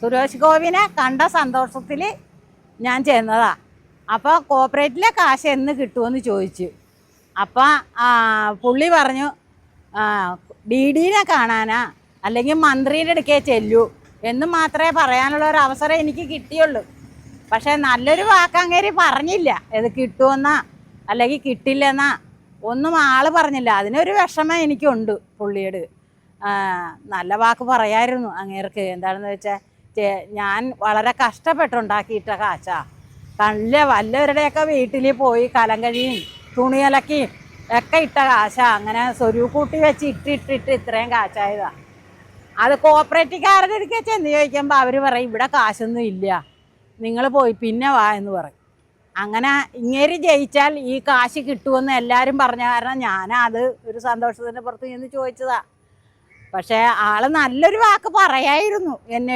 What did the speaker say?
സുരേഷ് ഗോപിനെ കണ്ട സന്തോഷത്തിൽ ഞാൻ ചെന്നതാ. അപ്പോൾ കോപ്പറേറ്റിലെ കാശ് എന്ന് കിട്ടുമെന്ന് ചോദിച്ചു. അപ്പം പുള്ളി പറഞ്ഞു ഡി ഡിനെ കാണാനാ അല്ലെങ്കിൽ മന്ത്രിയുടെ അടുക്കേ ചെല്ലൂ എന്ന് മാത്രമേ പറയാനുള്ള ഒരു അവസരം എനിക്ക് കിട്ടിയുള്ളൂ. പക്ഷേ നല്ലൊരു വാക്കങ്ങേരി പറഞ്ഞില്ല. ഇത് കിട്ടുമെന്നാ അല്ലെങ്കിൽ കിട്ടില്ലെന്നാ ഒന്നും ആൾ പറഞ്ഞില്ല. അതിനൊരു വിഷമം എനിക്കുണ്ട് പുള്ളിയോട്. നല്ല വാക്ക് പറയായിരുന്നു അങ്ങേർക്ക്. എന്താണെന്ന് വെച്ചാൽ ഞാൻ വളരെ കഷ്ടപ്പെട്ടുണ്ടാക്കിയിട്ട കാച്ചാ നല്ല വല്ലവരുടെയൊക്കെ വീട്ടിൽ പോയി കലം കഴിയും തുണിയലക്കിയും ഒക്കെ ഇട്ട കാശ. അങ്ങനെ സ്വരൂക്കൂട്ടി വെച്ച് ഇട്ടിട്ടിട്ട് ഇത്രയും കാശായതാ. അത് കോപ്പറേറ്റീവുകാരുടെ അടുക്കെ ചെന്ന് ചോദിക്കുമ്പോൾ അവർ പറയും ഇവിടെ കാശൊന്നും ഇല്ല. നിങ്ങൾ പോയി പിന്നെ വാ എന്ന് പറയും. അങ്ങനെ ഇങ്ങേരി ജയിച്ചാൽ ഈ കാശ് കിട്ടുമെന്ന് എല്ലാവരും പറഞ്ഞ കാരണം ഞാനത് ഒരു സന്തോഷത്തിന്റെ പുറത്ത് ചെന്ന് ചോദിച്ചതാ. പക്ഷേ ആൾ നല്ലൊരു വാക്ക് പറയായിരുന്നു. എന്നെ